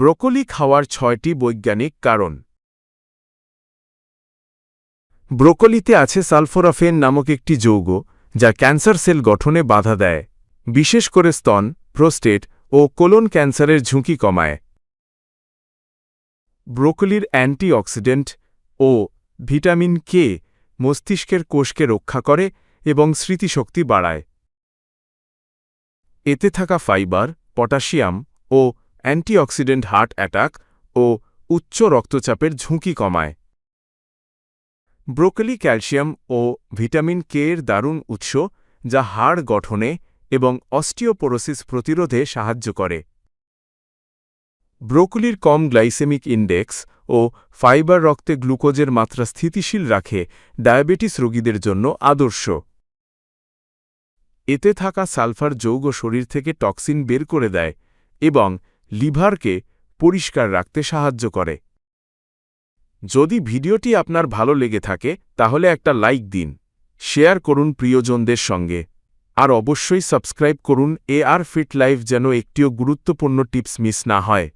Broccoli খাওয়ার ছয়টি বৈজ্ঞানিক কারণ। ব্রোকলিতে আছে সালফোরাফেন নামক একটি যৌগ, যা ক্যান্সার সেল গঠনে বাধা দেয়, বিশেষ করে স্তন, প্রোস্টেট ও কোলন ক্যান্সারের ঝুঁকি কমায়। ব্রোকলির অ্যান্টিঅক্সিডেন্ট ও ভিটামিন কে মস্তিষ্কের কোষকে রক্ষা করে এবং স্মৃতিশক্তি বাড়ায়। এতে থাকা ফাইবার, পটাশিয়াম ও অ্যান্টিঅক্সিডেন্ট হার্ট অ্যাটাক ও উচ্চ রক্তচাপের ঝুঁকি কমায়। ব্রোকলি ক্যালসিয়াম ও ভিটামিন কে এর দারুণ উৎস, যা হাড় গঠনে এবং অস্টিওপোরোসিস প্রতিরোধে সাহায্য করে। ব্রোকলির কম গ্লাইসেমিক ইন্ডেক্স ও ফাইবার রক্তে গ্লুকোজের মাত্রা স্থিতিশীল রাখে ডায়াবেটিস রোগীদের জন্য আদর্শ। এতে থাকা সালফার যৌগ শরীর থেকে টক্সিন বের করে দেয় এবং লিভারকে পরিষ্কার রাখতে সাহায্য করে। যদি ভিডিওটি আপনার ভালো লেগে থাকে, তাহলে একটা লাইক দিন, শেয়ার করুন প্রিয়জনদের সঙ্গে, আর অবশ্যই সাবস্ক্রাইব করুন এ আর ফিট লাইফ যেন একটিও গুরুত্বপূর্ণ টিপস মিস না হয়।